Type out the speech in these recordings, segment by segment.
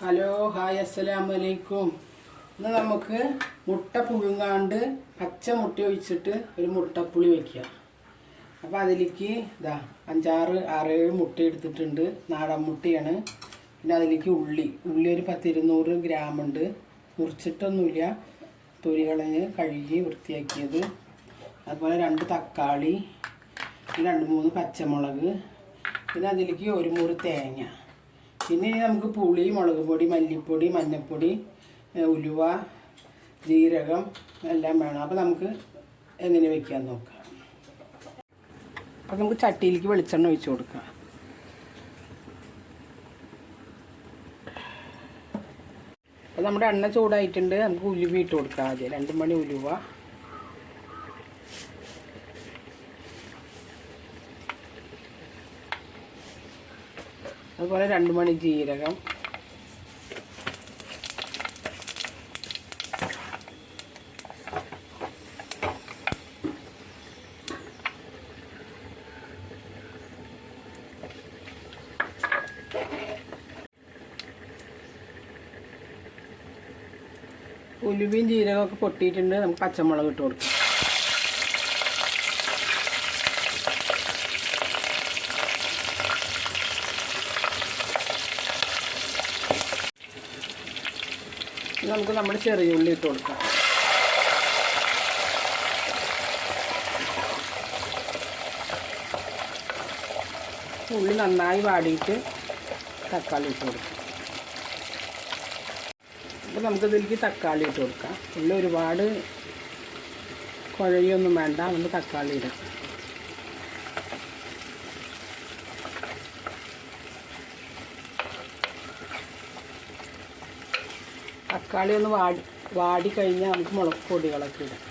Hello hi അസ്സലാമു അലൈക്കും ഇന്ന് നമുക്ക് മുട്ട പുഴുങ്ങാണ്ട് പച്ച മുട്ട ഒഴിച്ചിട്ട് ഒരു മുട്ടപ്പുളി വയ്ക്കുക അപ്പോൾ അതിലേക്ക് ഇതാ അഞ്ചാറ് ആറേഴ് മുട്ട എടുത്തിട്ടുണ്ട്. നാടൻ മുട്ടയാണ്. പിന്നെ അതിലേക്ക് ഉള്ളി. ഉള്ളി ഒരു പത്തിരുന്നൂറ് ഗ്രാം ഉണ്ട്. മുറിച്ചിട്ടൊന്നുമില്ല. തൊലി കളഞ്ഞ് കഴുകി വൃത്തിയാക്കിയത്. അതുപോലെ രണ്ട് തക്കാളി രണ്ട് മൂന്ന് പച്ചമുളക്. പിന്നെ അതിലേക്ക് ഒരു മുറി തേങ്ങ. പിന്നെ നമുക്ക് പുളി മുളക് പൊടി മല്ലിപ്പൊടി മഞ്ഞൾപ്പൊടി ഉലുവ ജീരകം എല്ലാം വേണം. അപ്പോൾ നമുക്ക് എങ്ങനെ വെക്കാൻ നോക്കാം. അപ്പോൾ നമുക്ക് ചട്ടിയിലേക്ക് വെളിച്ചെണ്ണ ഒഴിച്ച് കൊടുക്കാം. അപ്പോൾ നമ്മുടെ എണ്ണ ചൂടായിട്ടുണ്ട്. നമുക്ക് ഉലുവ ഇട്ട് കൊടുക്കാം ആദ്യം. രണ്ട് മണി ഉലുവ. അതുപോലെ രണ്ട് മണി ജീരകം. ഉലുവയും ജീരകമൊക്കെ പൊട്ടിയിട്ടുണ്ട്. നമുക്ക് പച്ചമുളക് ഇട്ട് കൊടുക്കാം. നമുക്ക് നമ്മുടെ ചെറിയ ഉള്ളി ഇട്ട് കൊടുക്കാം. ഉള്ളി നന്നായി വാടിയിട്ട് തക്കാളി ഇട്ട് കൊടുക്കാം. അപ്പോൾ നമുക്കിതിലേക്ക് തക്കാളി ഇട്ട് കൊടുക്കാം. ഉള്ളി ഒരുപാട് കുഴയൊന്നും വേണ്ട. നമുക്ക് തക്കാളി ഇടാം. തക്കാളി ഒന്ന് വാടി വാടി കഴിഞ്ഞാൽ നമുക്ക് മുളക് പൊടികളൊക്കെ ഇടാം.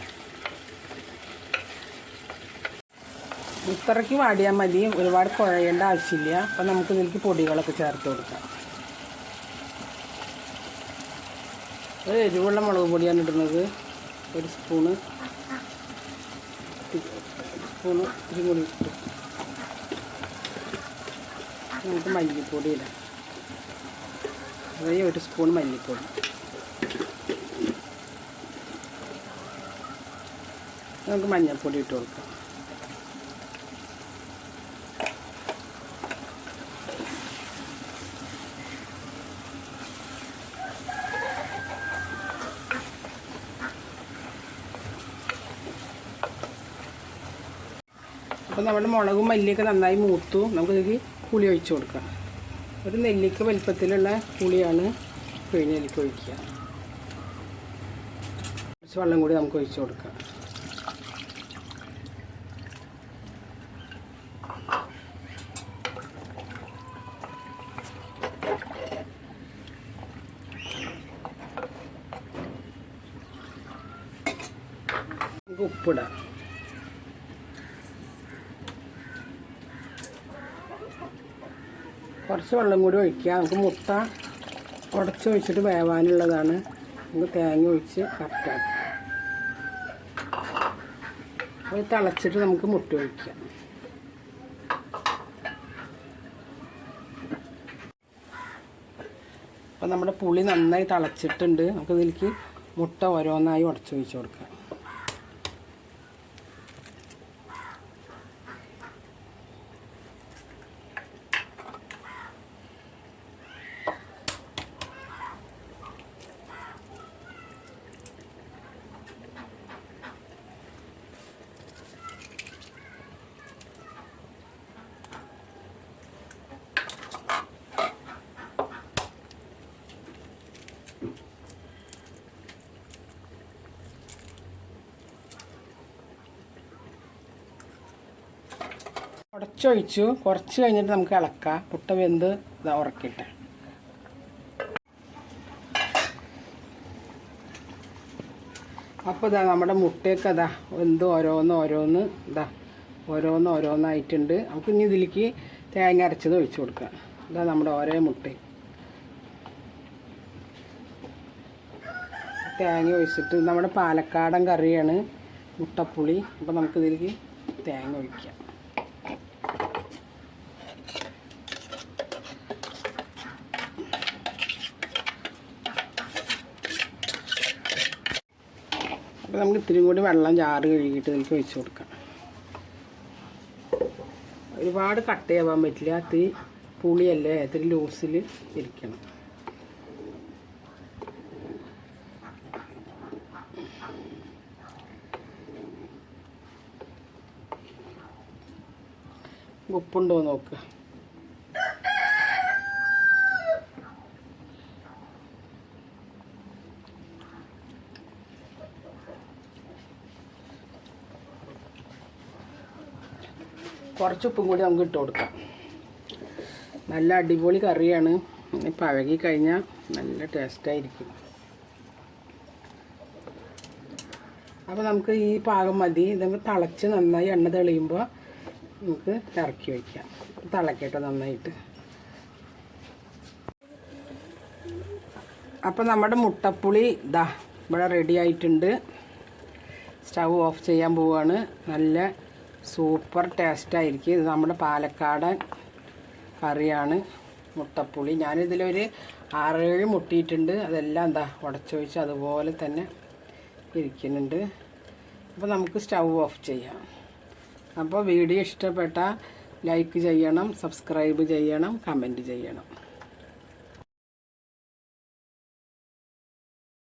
ഇത്രയ്ക്ക് വാടിയാൽ മതി. ഒരുപാട് കുഴയേണ്ട ആവശ്യമില്ല. അപ്പം നമുക്ക് ഇതിലേക്ക് പൊടികളൊക്കെ ചേർത്ത് കൊടുക്കാം. ഒരു എരിവുള്ള മുളക് പൊടിയാണ് ഇടുന്നത്. ഒരു സ്പൂണ്. സ്പൂണ് ഇതും കൂടി നമുക്ക് മല്ലിപ്പൊടി ഇടാം. അതായത് ഒരു സ്പൂൺ മല്ലിപ്പൊടി. നമുക്ക് മഞ്ഞൾപ്പൊടി ഇട്ട് കൊടുക്കാം. അപ്പോൾ നമ്മുടെ മുളകും മല്ലിയൊക്കെ നന്നായി മൂത്തു. നമുക്കിതിലേക്ക് പുളി ഒഴിച്ചു കൊടുക്കാം. ഒരു നെല്ലിക്ക വലിപ്പത്തിലുള്ള പുളിയാണ് പിഴിഞ്ഞതിലേക്ക് ഒഴിക്കുക. കുറച്ച് വെള്ളം കൂടി നമുക്ക് ഒഴിച്ചു കൊടുക്കാം. നമുക്ക് ഉപ്പിടാം. കുറച്ച് വെള്ളം കൂടി ഒഴിക്കുക. നമുക്ക് മുട്ട ഉടച്ച് ഒഴിച്ചിട്ട് വേവാനുള്ളതാണ്. നമുക്ക് തേങ്ങ ഒഴിച്ച് കറക്റ്റാക്കാം അത് തിളച്ചിട്ട് നമുക്ക് മുട്ട ഒഴിക്കാം അപ്പം നമ്മുടെ പുളി നന്നായി തിളച്ചിട്ടുണ്ട്. നമുക്ക് ഇതിലേക്ക് മുട്ട ഓരോന്നായി ഉടച്ച് ഒഴിച്ച് കൊടുക്കാം. ഉടച്ചൊഴിച്ചു. കുറച്ച് കഴിഞ്ഞിട്ട് നമുക്ക് ഇളക്കാം. പുട്ട വെന്ത് ഇതാ ഉറക്കിട്ട് അപ്പോൾ ഇതാ നമ്മുടെ മുട്ടയൊക്കെ അതാ വെന്ത് ഓരോന്ന് ഓരോന്ന് ഇതാ ഓരോന്ന് ഓരോന്നായിട്ടുണ്ട്. നമുക്ക് ഇനി ഇതിലേക്ക് തേങ്ങ അരച്ചത് ഒഴിച്ചു കൊടുക്കാം. ഇതാ നമ്മുടെ ഓരോ മുട്ട തേങ്ങ ഒഴിച്ചിട്ട് നമ്മുടെ പാലക്കാടൻ കറിയാണ് മുട്ടപ്പുളി. അപ്പോൾ നമുക്കിതിലേക്ക് തേങ്ങ ഒഴിക്കാം. അപ്പോൾ നമുക്ക് ഇത്തിരി കൂടി വെള്ളം ചാറ് കഴുകിയിട്ട് ഇതിലേക്ക് ഒഴിച്ച് കൊടുക്കാം. ഒരുപാട് കട്ടയാവാൻ പറ്റില്ല. ഇത്തിരി പുളിയല്ലേ? ഇത്തിരി ലൂസിൽ ഇരിക്കണം. ഉപ്പുണ്ടോ നോക്കുക കുറച്ച് ഉപ്പും കൂടി നമുക്ക് ഇട്ട് കൊടുക്കാം. നല്ല അടിപൊളി കറിയാണ്. പഴകി കഴിഞ്ഞാൽ നല്ല ടേസ്റ്റായിരിക്കും അപ്പോൾ നമുക്ക് ഈ പാകം മതി. ഇതൊക്കെ തിളച്ച് നന്നായി എണ്ണ തെളിയുമ്പോൾ നമുക്ക് ഇറക്കി വയ്ക്കാം തിളക്കട്ടെ നന്നായിട്ട്. അപ്പോൾ നമ്മുടെ മുട്ടപ്പുളി ഇതാ ഇവിടെ റെഡി ആയിട്ടുണ്ട്. സ്റ്റൗ ഓഫ് ചെയ്യാൻ പോവുകയാണ് നല്ല സൂപ്പർ ടേസ്റ്റായിരിക്കും. ഇത് നമ്മുടെ പാലക്കാടൻ കറിയാണ്. മുട്ടപ്പുളി. ഞാനിതിലൊരു ആറേഴ് മുട്ടിയിട്ടുണ്ട് അതെല്ലാം എന്താ ഉടച്ചൊഴിച്ച് അതുപോലെ തന്നെ ഇരിക്കുന്നുണ്ട്. അപ്പോൾ നമുക്ക് സ്റ്റൗ ഓഫ് ചെയ്യാം. അപ്പോൾ വീഡിയോ ഇഷ്ടപ്പെട്ടാൽ ലൈക്ക് ചെയ്യണം സബ്സ്ക്രൈബ് ചെയ്യണം കമന്റ് ചെയ്യണം.